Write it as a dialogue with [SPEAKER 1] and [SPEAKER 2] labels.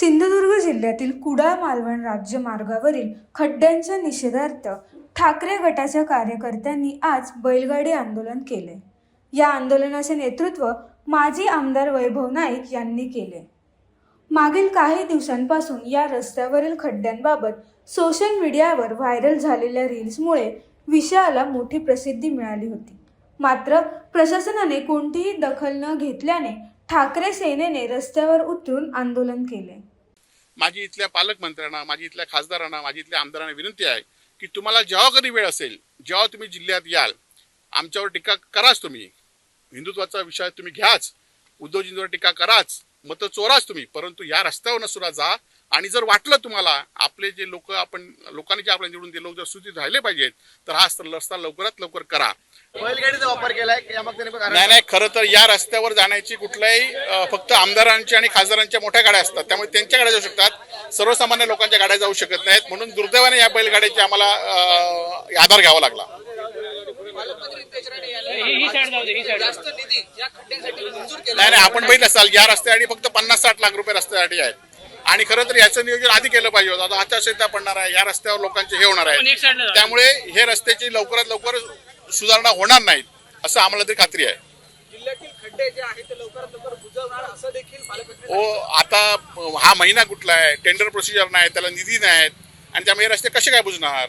[SPEAKER 1] सिंधुदुर्ग जिल्ह्यातील कुडाळ मालवण राज्य मार्गावरील खड्ड्यांच्या निषेधार्थ ठाकरे गटाच्या कार्यकर्त्यांनी आज बैलगाडी आंदोलन केले. या आंदोलनाचे नेतृत्व माजी आमदार वैभव नाईक यांनी केले. मागील काही दिवसांपासून या रस्त्यावरील खड्ड्यांबाबत सोशल मीडियावर व्हायरल झालेल्या रील्समुळे विषयाला मोठी प्रसिद्धी मिळाली होती. मात्र प्रशासनाने कोणतीही दखल न घेतल्याने ठाकरे सेनेने रस्त्यावर उतरून आंदोलन केले.
[SPEAKER 2] माझी इथल्या पालकमंत्र्यांना माझी इथल्या खासदारांना माझी इथल्या आमदारांना विनंती आहे की तुम्हाला जेव्हा कधी वेळ असेल जेव्हा तुम्ही जिल्ह्यात याल आमच्यावर टीका कराच तुम्ही. हिंदुत्वाचा विषय तुम्ही घ्याच. उद्धवजींवर टीका कराच. मतं चोराच तुम्ही. परंतु या रस्त्यावर सुद्धा जा. आणि जर वाटलं तुम्हाला आपले जे लोक आपण लोकांनी जे आपल्याला निवडून लोक जर सुचित राहिले पाहिजेत तर हा रस्ता लवकरात लवकर करा.
[SPEAKER 3] बैलगाडीचा वापर केलाय या मग त्याने
[SPEAKER 2] नाही नाही खरं तर या रस्त्यावर जाण्याची कुठल्याही फक्त आमदारांची आणि खासदारांच्या मोठ्या गाड्या असतात. त्यामुळे त्यांच्या गाड्या जाऊ शकतात. सर्वसामान्य लोकांच्या गाड्या जाऊ शकत नाहीत. म्हणून दुर्दैवाने या बैलगाड्याची आम्हाला आधार घ्यावा लागला.
[SPEAKER 4] ही ही साईड जाऊ दे ही साईड
[SPEAKER 5] जास्त निधी या खड्ड्यांसाठी मंजूर केला.
[SPEAKER 2] नाही नाही आपण बघितलं असाल या रस्त्यासाठी फक्त पन्नास साठ लाख रुपये रस्त्यासाठी आहेत. आणि खरं तर याचं नियोजन आधी केलं पाहिजे होतं. आता आचारसंहिता पडणार आहे या रस्त्यावर लोकांचे हे होणार आहे. त्यामुळे हे रस्त्याची लवकरात लवकर सुधारणा होणार नाहीत असं आम्हाला तरी खात्री आहे.
[SPEAKER 5] जिल्ह्यातील खड्डे जे आहेत ते लवकरात लवकर बुजवणार असं देखील पालकमंत्री
[SPEAKER 2] ओ आता हा महिना कुठला आहे? टेंडर प्रोसिजर नाही त्याला निधी नाहीत. आणि त्यामुळे हे रस्ते कसे काय बुजणार?